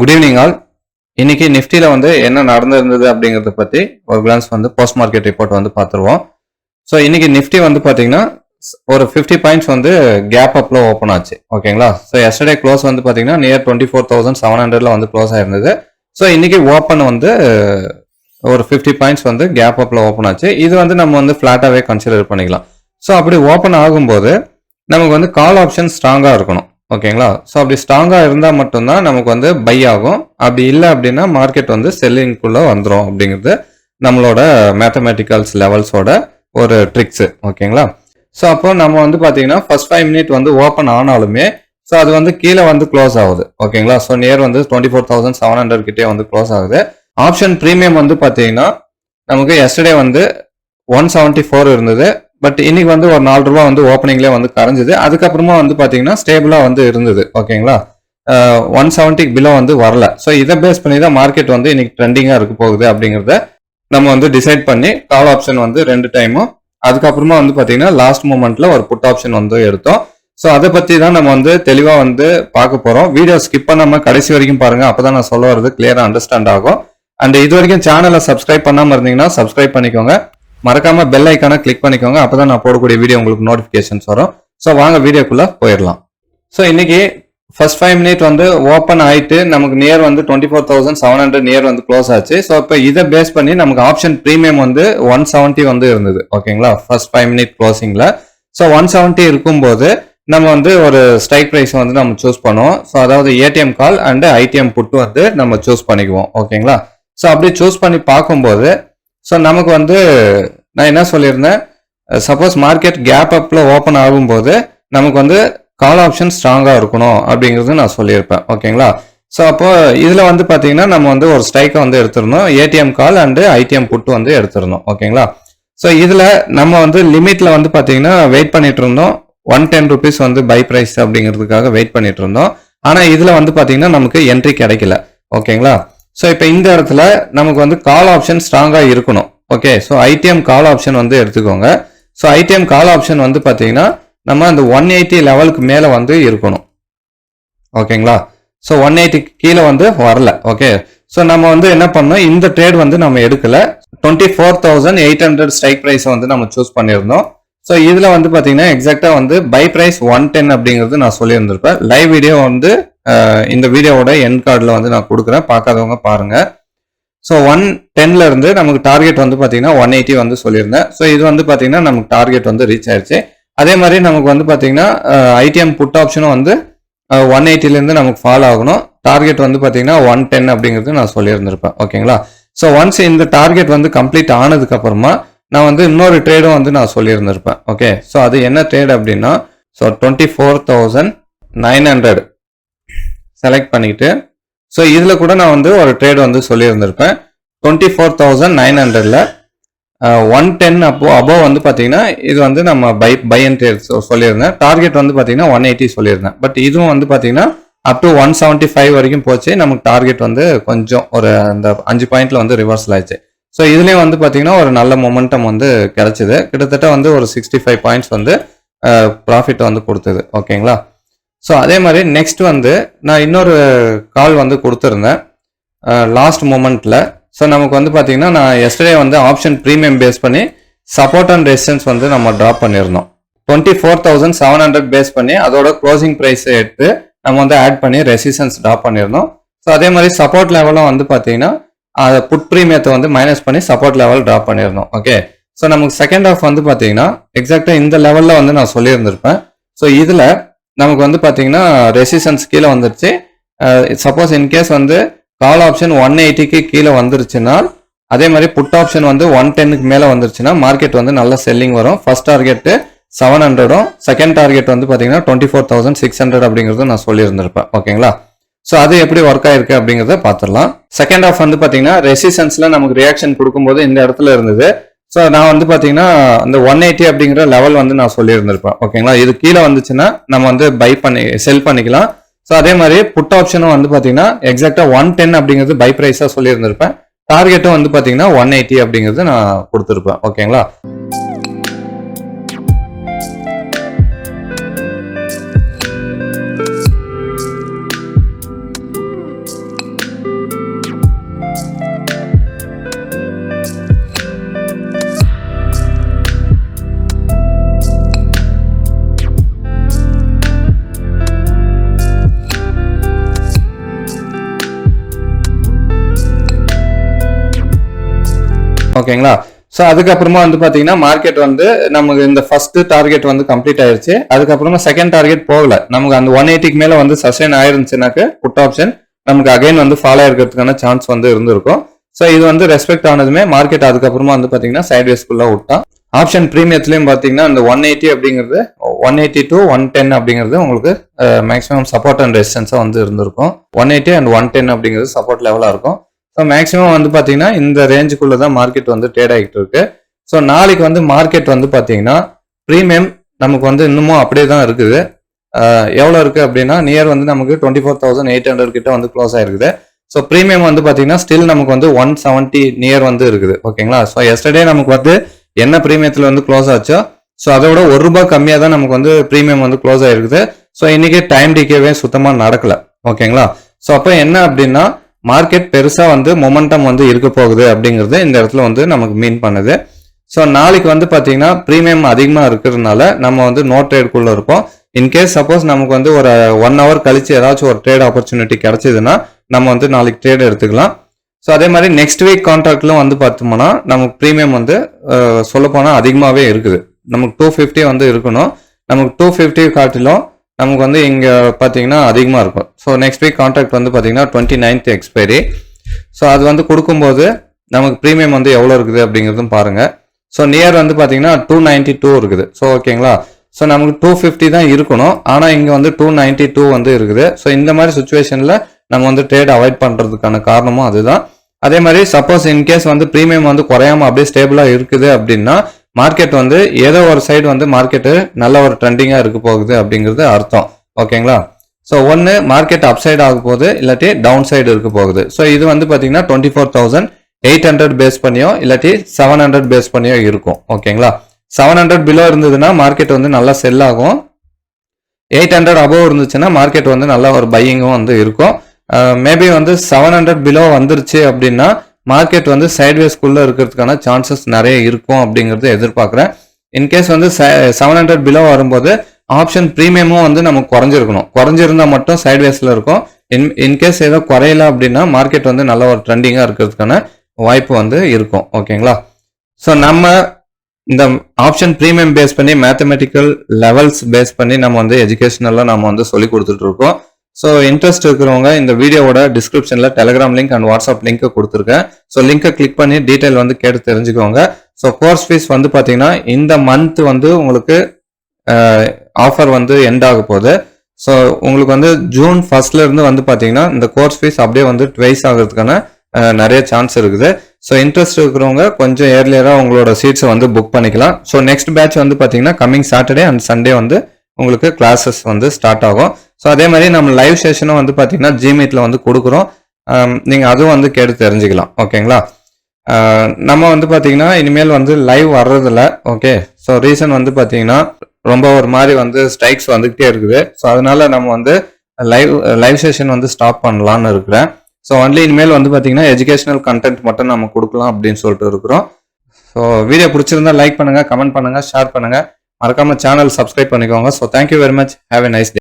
Good evening all இன்னைக்கு நிஃப்டியில் வந்து என்ன நடந்திருந்தது அப்படிங்கிறத பற்றி ஒரு கிளான்ஸ் வந்து போஸ்ட் மார்க்கெட் ரிப்போர்ட் வந்து பார்த்துருவோம். ஸோ இன்னைக்கு நிஃப்டி வந்து பார்த்தீங்கன்னா ஒரு ஃபிஃப்டி பாயிண்ட்ஸ் வந்து கேப் அப்ல ஓப்பன் ஆச்சு. ஓகேங்களா ஸோ எஸ்டர்டே க்ளோஸ் வந்து பார்த்தீங்கன்னா near twenty four thousand seven ஹண்ட்ரட்ல வந்து க்ளோஸ் ஆயிருந்தது. ஸோ இன்னைக்கு ஓப்பன் வந்து ஒரு ஃபிஃப்டி பாயிண்ட்ஸ் வந்து கேப் அப்ல ஓப்பன் ஆச்சு. இது வந்து நம்ம வந்து ஃப்ளாட்டாகவே கன்சிடர் பண்ணிக்கலாம். ஸோ அப்படி ஓப்பன் ஆகும்போது நமக்கு வந்து கால் ஆப்ஷன் ஸ்ட்ராங்காக இருக்கணும். ஓகேங்களா? ஸோ அப்படி ஸ்ட்ராங்காக இருந்தால் மட்டும்தான் நமக்கு வந்து பை ஆகும். அப்படி இல்லை அப்படின்னா மார்க்கெட் வந்து செல்லிங்குள்ளே வந்துடும் அப்படிங்கிறது நம்மளோட மேத்தமெட்டிக்கல்ஸ் லெவல்ஸோட ஒரு ட்ரிக்ஸு ஓகேங்களா? ஸோ அப்போ நம்ம வந்து பார்த்தீங்கன்னா ஃபர்ஸ்ட் ஃபைவ் மினிட் வந்து ஓப்பன் ஆனாலுமே ஸோ அது வந்து கீழே வந்து க்ளோஸ் ஆகுது ஓகேங்களா? ஸோ நியர் வந்து twenty four thousand seven hundred கிட்டே வந்து க்ளோஸ் ஆகுது. ஆப்ஷன் ப்ரீமியம் வந்து பார்த்தீங்கன்னா நமக்கு எஸ்டர்டே வந்து ஒன் செவன்ட்டி ஃபோர் இருந்தது. பட் இன்னைக்கு வந்து ஒரு நாலு ரூபா வந்து ஓப்பனிங்லேயே வந்து கரைஞ்சுது. அதுக்கப்புறமா வந்து பார்த்தீங்கன்னா ஸ்டேபிளாக வந்து இருந்தது. ஓகேங்களா ஒன் செவன்ட்டிக்கு பிலோ வந்து வரல. ஸோ இதை பேஸ் பண்ணி தான் மார்க்கெட் வந்து இன்னைக்கு ட்ரெண்டிங்காக இருக்க போகுது அப்படிங்கிறத நம்ம வந்து டிசைட் பண்ணி கால் ஆப்ஷன் வந்து ரெண்டு டைமும் அதுக்கப்புறமா வந்து பார்த்தீங்கன்னா லாஸ்ட் மூமெண்ட்ல ஒரு புட் ஆப்ஷன் வந்து எடுத்தோம். ஸோ அதை பற்றி தான் நம்ம வந்து தெளிவாக வந்து பார்க்க போகிறோம் வீடியோ ஸ்கிப் பண்ணாமல் கடைசி வரைக்கும் பாருங்கள் அப்போ தான் நான் சொல்ல வரது கிளியராக அண்டர்ஸ்டாண்ட் ஆகும். அண்ட் இது வரைக்கும் சேனலை சப்ஸ்கிரைப் பண்ணாமல் இருந்தீங்கன்னா சப்ஸ்கிரைப் பண்ணிக்கோங்க. மறக்காம பெல் ஐக்கான கிளிக் பண்ணிக்கோங்க. அப்பதான் நான் போடக்கூடிய வீடியோ உங்களுக்கு நோட்டிபிகேஷன்ஸ் வரும். ஸோ வாங்க வீடியோக்குள்ள போயிடலாம். ஸோ இன்னைக்கு ஃபர்ஸ்ட் ஃபைவ் மினிட் வந்து ஓப்பன் ஆயிட்டு நமக்கு நியர் வந்து twenty four thousand seven hundred near வந்து க்ளோஸ் ஆச்சு. ஸோ இப்போ இதை பேஸ் பண்ணி நமக்கு ஆப்ஷன் ப்ரீமியம் வந்து ஒன் செவன்ட்டி வந்து இருந்தது. ஓகேங்களா ஃபர்ஸ்ட் ஃபைவ் மினிட் க்ளோசிங்ல ஸோ ஒன் செவன்ட்டி இருக்கும்போது நம்ம வந்து ஒரு ஸ்ட்ரைக் ப்ரைஸ் வந்து நம்ம சூஸ் பண்ணுவோம். ஸோ அதாவது ATM call and ITM put வந்து நம்ம சூஸ் பண்ணிக்குவோம். ஓகேங்களா ஸோ அப்படி சூஸ் பண்ணி பார்க்கும்போது ஸோ நமக்கு வந்து நான் என்ன சொல்லியிருந்தேன்? சப்போஸ் மார்க்கெட் கேப் அப்பில் ஓப்பன் ஆகும்போது நமக்கு வந்து கால் ஆப்ஷன் ஸ்ட்ராங்காக இருக்கணும் அப்படிங்கிறது நான் சொல்லியிருப்பேன். ஓகேங்களா? ஸோ அப்போ இதில் வந்து பார்த்தீங்கன்னா நம்ம வந்து ஒரு ஸ்ட்ரைக்கை வந்து எடுத்துருந்தோம் ATM call and ITM put வந்து எடுத்துருந்தோம் ஓகேங்களா? ஸோ இதில் நம்ம வந்து லிமிட்டில் வந்து பார்த்தீங்கன்னா வெயிட் பண்ணிட்டு இருந்தோம் ஒன் டென் ருபீஸ் வந்து பை ப்ரைஸ் அப்படிங்கிறதுக்காக வெயிட் பண்ணிட்டு இருந்தோம் ஆனால் இதில் வந்து பார்த்தீங்கன்னா நமக்கு என்ட்ரி கிடைக்கல. ஓகேங்களா? ஸோ இப்போ இந்த இடத்துல நமக்கு வந்து கால் ஆப்ஷன் ஸ்ட்ராங்காக இருக்கணும். Okay so ITM call option வந்து எடுத்துக்கோங்க. ஸோ ஐடிஎம் கால் ஆப்ஷன் வந்து பார்த்தீங்கன்னா நம்ம அந்த ஒன் எயிட்டி லெவலுக்கு மேலே வந்து இருக்கணும். ஓகேங்களா? ஸோ ஒன் எயிட்டிக்கு கீழே வந்து வரல. ஓகே ஸோ நம்ம வந்து என்ன பண்ணோம்? இந்த ட்ரேட் வந்து நம்ம எடுக்கல. Twenty four thousand eight hundred strike ப்ரைஸை வந்து நம்ம சூஸ் பண்ணியிருந்தோம். ஸோ இதில் வந்து பார்த்தீங்கன்னா எக்ஸாக்டாக வந்து பை ப்ரைஸ் ஒன் டென் அப்படிங்கிறது நான் சொல்லியிருந்திருப்பேன். லைவ் வீடியோ வந்து இந்த வீடியோவோட என் கார்டில் வந்து நான் கொடுக்குறேன். பார்க்காதவங்க பாருங்கள் ஸோ ஒன் டென்லேருந்து நமக்கு டார்கெட் வந்து பார்த்தீங்கன்னா ஒன் எயிட்டி வந்து சொல்லியிருந்தேன். ஸோ இது வந்து பார்த்தீங்கன்னா நமக்கு டார்கெட் வந்து ரீச் ஆயிடுச்சு அதே மாதிரி நமக்கு வந்து பார்த்தீங்கன்னா ஐடிஎம் புட் ஆப்ஷனும் வந்து ஒன் எயிட்டிலேருந்து நமக்கு ஃபாலோ ஆகணும். டார்கெட் வந்து பார்த்தீங்கன்னா ஒன் டென் அப்படிங்கிறது நான் சொல்லியிருந்திருப்பேன். ஓகேங்களா? ஸோ ஒன்ஸ் இந்த டார்கெட் வந்து கம்ப்ளீட் ஆனதுக்கு அப்புறமா நான் வந்து இன்னொரு ட்ரேடும் வந்து நான் சொல்லியிருந்திருப்பேன். ஓகே ஸோ அது என்ன ட்ரேட் அப்படின்னா so twenty four thousand nine hundred select பண்ணிக்கிட்டு ஸோ இதில் கூட நான் வந்து ஒரு ட்ரேடு வந்து சொல்லியிருந்திருப்பேன். டுவெண்ட்டி ஃபோர் தௌசண்ட் நைன் ஹண்ட்ரட்ல ஒன் டென் அப்போ அபோவ் வந்து பார்த்தீங்கன்னா இது வந்து நம்ம பை பை அண்ட் ட்ரேட் சொல்லியிருந்தேன். டார்கெட் வந்து பார்த்தீங்கன்னா ஒன் எயிட்டி சொல்லியிருந்தேன். பட் இதுவும் வந்து பார்த்தீங்கன்னா up to one seventy five வரைக்கும் போச்சு. நமக்கு டார்கெட் வந்து கொஞ்சம் ஒரு அந்த அஞ்சு பாயிண்ட்ல வந்து ரிவர்சல் ஆயிடுச்சு. ஸோ இதுலேயும் வந்து பார்த்தீங்கன்னா ஒரு நல்ல மொமெண்டம் வந்து கிடைச்சிது. கிட்டத்தட்ட வந்து ஒரு சிக்ஸ்டி ஃபைவ் பாயிண்ட்ஸ் வந்து ப்ராஃபிட் வந்து கொடுத்தது. ஓகேங்களா ஸோ அதே மாதிரி நெக்ஸ்ட் வந்து நான் இன்னொரு கால் வந்து கொடுத்துருந்தேன். லாஸ்ட் மூமெண்ட்டில் ஸோ நமக்கு வந்து பார்த்தீங்கன்னா நான் எஸ்டர்டே வந்து ஆப்ஷன் ப்ரீமியம் பேஸ் பண்ணி சப்போர்ட் அண்ட் ரெசிஸ்டன்ஸ் வந்து நம்ம ட்ராப் பண்ணியிருந்தோம் twenty four thousand seven hundred base பண்ணி அதோட க்ளோசிங் ப்ரைஸை எடுத்து நம்ம வந்து ஆட் பண்ணி ரெசிஸ்டன்ஸ் ட்ராப் பண்ணியிருந்தோம் ஸோ அதே மாதிரி சப்போர்ட் லெவலும் வந்து பார்த்தீங்கன்னா அதை புட் ப்ரீமியத்தை வந்து மைனஸ் பண்ணி சப்போர்ட் லெவல் ட்ராப் பண்ணியிருந்தோம் ஓகே ஸோ நமக்கு செகண்ட் ஆஃப் வந்து பார்த்தீங்கன்னா எக்ஸாக்டாக இந்த லெவலில் வந்து நான் சொல்லியிருந்திருப்பேன். ஸோ இதில் நமக்கு வந்து பார்த்தீங்கன்னா ரெசிஸ்டன்ஸ் கீழே வந்துருச்சு. சப்போஸ் இன்கேஸ் வந்து கால் ஆப்ஷன் ஒன் எயிட்டிக்கு கீழே வந்துருச்சுன்னா அதே மாதிரி புட் ஆப்ஷன் வந்து ஒன் டென்னுக்கு மேலே வந்துருச்சுன்னா மார்க்கெட் வந்து நல்ல செல்லிங் வரும். ஃபர்ஸ்ட் டார்கெட்டு செவன் ஹண்ட்ரடும் செகண்ட் டார்கெட் வந்து பார்த்தீங்கன்னா twenty four thousand six hundred அப்படிங்கிறது நான் சொல்லியிருந்திருப்பேன். ஓகேங்களா? ஸோ அது எப்படி ஒர்க் ஆயிருக்கு அப்படிங்கிறத பார்த்துடலாம். செகண்ட் ஆஃப் வந்து பார்த்தீங்கன்னா ரெசிஸ்டன்ஸில் நமக்கு ரியாக்ஷன் கொடுக்கும்போது இந்த இடத்துல இருந்தது. ஸோ நான் வந்து பார்த்தீங்கன்னா அந்த ஒன் எயிட்டி அப்படிங்கிற லெவல் வந்து நான் சொல்லியிருந்திருப்பேன். ஓகேங்களா இது கீழே வந்துச்சுன்னா நம்ம வந்து பை பண்ணி செல் பண்ணிக்கலாம். ஸோ அதே மாதிரி புட் ஆப்ஷனும் வந்து பார்த்தீங்கன்னா எக்ஸாக்டாக ஒன் டென் அப்படிங்கிறது பை ப்ரைஸாக சொல்லியிருந்திருப்பேன். டார்கெட்டும் வந்து பார்த்தீங்கன்னா ஒன் எயிட்டி அப்படிங்கிறது நான் கொடுத்துருப்பேன். ஓகேங்களா ஓகேங்களா? ஸோ அதுக்கப்புறமா வந்து பார்த்தீங்கன்னா மார்க்கெட் வந்து நமக்கு இந்த ஃபர்ஸ்ட் டார்கெட் வந்து கம்ப்ளீட் ஆயிருச்சு. அதுக்கப்புறமா செகண்ட் டார்கெட் போகல. நமக்கு அந்த ஒன் எயிட்டிக்கு மேலே வந்து சஸ்டைன் ஆயிருந்துச்சுனாக்க புட் ஆப்ஷன் நமக்கு அகைன் வந்து ஃபாலோ ஆயிருக்கிறதுக்கான சான்ஸ் வந்து இருந்திருக்கும். ஸோ இது வந்து ரெஸ்பெக்ட் ஆனதுமே மார்க்கெட் அதுக்கப்புறமா வந்து பார்த்தீங்கன்னா சைட்வேஸ்குள்ள விட்டான். ஆப்ஷன் ப்ரீமியத்துலையும் பார்த்தீங்கன்னா இந்த ஒன் எயிட்டி அப்படிங்கிறது one eighty to one ten அப்படிங்கிறது உங்களுக்கு மேக்ஸிமம் சப்போர்ட் அண்ட் ரெசிஸ்டன்ஸாக வந்து இருந்திருக்கும். One eighty and one ten அப்படிங்கிறது சப்போர்ட் லெவலாக இருக்கும். ஸோ மேக்ஸிமம் வந்து பார்த்தீங்கன்னா இந்த ரேஞ்சுக்குள்ளே தான் மார்க்கெட் வந்து ட்ரேட் ஆகிட்டு இருக்கு. ஸோ நாளைக்கு வந்து மார்க்கெட் வந்து பார்த்தீங்கன்னா ப்ரீமியம் நமக்கு வந்து இன்னமும் அப்படியே தான் இருக்குது எவ்வளோ இருக்குது அப்படின்னா நியர் வந்து நமக்கு twenty four thousand eight hundred கிட்ட வந்து க்ளோஸ் ஆயிருக்குது. ஸோ ப்ரீமியம் வந்து பார்த்தீங்கன்னா ஸ்டில் நமக்கு வந்து ஒன் செவன்ட்டி நியர் வந்து இருக்குது. ஓகேங்களா? ஸோ எஸ்டர்டே நமக்கு வந்து என்ன ப்ரீமியத்தில் வந்து க்ளோஸ் ஆச்சோ ஸோ அதை விட ஒரு ரூபாய் கம்மியாக தான் நமக்கு வந்து ப்ரீமியம் வந்து க்ளோஸ் ஆயிருக்குது. ஸோ இன்றைக்கி டைம் டிகேவே சுத்தமாக நடக்கலை. ஓகேங்களா? ஸோ அப்போ என்ன அப்படின்னா மார்க்கெட் பெருசாக வந்து மொமெண்டம் வந்து இருக்க போகுது அப்படிங்கிறது இந்த இடத்துல வந்து நமக்கு மீன் பண்ணுது. ஸோ நாளைக்கு வந்து பார்த்தீங்கன்னா ப்ரீமியம் அதிகமாக இருக்கிறதுனால நம்ம வந்து நோ ட்ரேட்குள்ளே இருப்போம். இன்கேஸ் சப்போஸ் நமக்கு வந்து ஒரு ஒன் ஹவர் கழிச்சு ஏதாச்சும் ஒரு ட்ரேட் ஆப்பர்ச்சுனிட்டி கிடைச்சதுன்னா நம்ம வந்து நாளைக்கு ட்ரேட் எடுத்துக்கலாம். ஸோ அதே மாதிரி நெக்ஸ்ட் வீக் கான்ட்ராக்ட்லும் வந்து பார்த்தோம்னா நமக்கு ப்ரீமியம் வந்து சொல்லப்போனால் அதிகமாகவே இருக்குது. நமக்கு டூ ஃபிஃப்டி வந்து இருக்கணும். நமக்கு டூ ஃபிஃப்டி காட்டிலும் நமக்கு வந்து இங்கே பார்த்தீங்கன்னா அதிகமாக இருக்கும். ஸோ நெக்ஸ்ட் வீக் கான்ட்ராக்ட் வந்து பார்த்தீங்கன்னா டுவெண்ட்டி நைன்த் எக்ஸ்பைரி ஸோ அது வந்து கொடுக்கும்போது நமக்கு ப்ரீமியம் வந்து எவ்வளோ இருக்குது அப்படிங்கிறதும் பாருங்கள் ஸோ நியர் வந்து பார்த்தீங்கன்னா டூ நைன்ட்டி டூ இருக்குது ஸோ ஓகேங்களா ஸோ நமக்கு டூ ஃபிஃப்டி தான் இருக்கணும். ஆனால் இங்கே வந்து டூ நைன்ட்டி டூ வந்து இருக்குது. ஸோ இந்த மாதிரி சுச்சுவேஷனில் நம்ம வந்து ட்ரேட் அவாய்ட் பண்ணுறதுக்கான காரணமும் அதுதான். அதே மாதிரி சப்போஸ் இன்கேஸ் வந்து ப்ரீமியம் வந்து குறையாம அப்படியே ஸ்டேபிளாக இருக்குது அப்படின்னா மார்க்கெட் வந்து ஏதோ ஒரு சைடு வந்து மார்க்கெட்டு நல்ல ஒரு ட்ரெண்டிங்காக இருக்க போகுது அப்படிங்கிறது அர்த்தம். ஓகேங்களா ஸோ ஒன்று மார்க்கெட் அப் சைடு ஆக போகுது இல்லாட்டி டவுன் சைடு இருக்க போகுது. ஸோ இது வந்து பார்த்தீங்கன்னா twenty four thousand eight hundred base பண்ணியோ இல்லாட்டி செவன் ஹண்ட்ரட் பேஸ் பண்ணியோ இருக்கும். ஓகேங்களா செவன் ஹண்ட்ரட் பிலோ இருந்ததுன்னா மார்க்கெட் வந்து நல்லா செல் ஆகும். எயிட் ஹண்ட்ரட் அபவ் இருந்துச்சுன்னா மார்க்கெட் வந்து நல்லா ஒரு பையிங்கும் வந்து இருக்கும். Uh, மேபி வந்து செவன் ஹண்ட்ரட் பிலோ வந்துருச்சு அப்படின்னா மார்க்கெட் வந்து சைட்வேஸ்குள்ளே இருக்கிறதுக்கான சான்சஸ் நிறைய இருக்கும் அப்படிங்கிறத எதிர்பார்க்குறேன். இன்கேஸ் வந்து செவன் ஹண்ட்ரட் பிலோ வரும்போது ஆப்ஷன் ப்ரீமியமும் வந்து நமக்கு குறைஞ்சிருக்கணும். குறைஞ்சிருந்தால் மட்டும் சைட்வேஸில் இருக்கும். இன் இன்கேஸ் ஏதோ குறையல அப்படின்னா மார்க்கெட் வந்து நல்ல ஒரு ட்ரெண்டிங்காக இருக்கிறதுக்கான வாய்ப்பு வந்து இருக்கும். ஓகேங்களா ஸோ நம்ம இந்த ஆப்ஷன் ப்ரீமியம் பேஸ் பண்ணி மேத்தமெட்டிக்கல் லெவல்ஸ் பேஸ் பண்ணி நம்ம வந்து எஜுகேஷனெல்லாம் நம்ம வந்து சொல்லி கொடுத்துட்டு இருக்கோம். ஸோ இன்ட்ரெஸ்ட் இருக்கிறவங்க இந்த வீடியோவோட டிஸ்கிரிப்ஷனில் Telegram link and WhatsApp link கொடுத்துருக்கேன். ஸோ லிங்கை கிளிக் பண்ணி டீட்டெயில் வந்து கேட்டு தெரிஞ்சுக்கோங்க. ஸோ கோர்ஸ் ஃபீஸ் வந்து பார்த்தீங்கன்னா இந்த மந்த் வந்து உங்களுக்கு ஆஃபர் வந்து எண்ட் ஆக போகுது. ஸோ உங்களுக்கு வந்து ஜூன் ஃபர்ஸ்ட்லேருந்து வந்து பார்த்தீங்கன்னா இந்த கோர்ஸ் ஃபீஸ் அப்படியே வந்து ட்வைஸ் ஆகிறதுக்கான நிறைய சான்ஸ் இருக்குது. ஸோ இன்ட்ரெஸ்ட் இருக்கிறவங்க கொஞ்சம் ஏர்லியராக உங்களோட சீட்ஸை வந்து புக் பண்ணிக்கலாம். ஸோ நெக்ஸ்ட் பேட்ச் வந்து பார்த்தீங்கன்னா கம்மிங் சாட்டர்டே அண்ட் சண்டே வந்து உங்களுக்கு கிளாஸஸ் வந்து ஸ்டார்ட் ஆகும். ஸோ அதே மாதிரி நம்ம லைவ் செஷனும் வந்து பார்த்தீங்கன்னா ஜிமீட்ல வந்து கொடுக்குறோம். நீங்கள் அதுவும் வந்து கேட்டு தெரிஞ்சுக்கலாம். ஓகேங்களா நம்ம வந்து பார்த்தீங்கன்னா இனிமேல் வந்து லைவ் வர்றதில்ல. ஓகே ஸோ ரீசன் வந்து பார்த்தீங்கன்னா ரொம்ப ஒரு மாதிரி வந்து ஸ்ட்ரைக்ஸ் வந்துகிட்டே இருக்குது. ஸோ அதனால நம்ம வந்து லைவ் லைவ் செஷன் வந்து ஸ்டாப் பண்ணலான்னு இருக்கிறேன். ஸோ ஒன்லி இனிமேல் வந்து பார்த்தீங்கன்னா எஜுகேஷனல் கண்டென்ட் மட்டும் நம்ம கொடுக்கலாம் அப்படின்னு சொல்லிட்டு இருக்கிறோம். ஸோ வீடியோ பிடிச்சிருந்தா லைக் பண்ணுங்கள் கமெண்ட் பண்ணுங்கள் ஷேர் பண்ணுங்கள் மறக்காம சேனல் சப்ஸ்கிரைப் பண்ணிக்கோங்க. So thank you very much have a nice day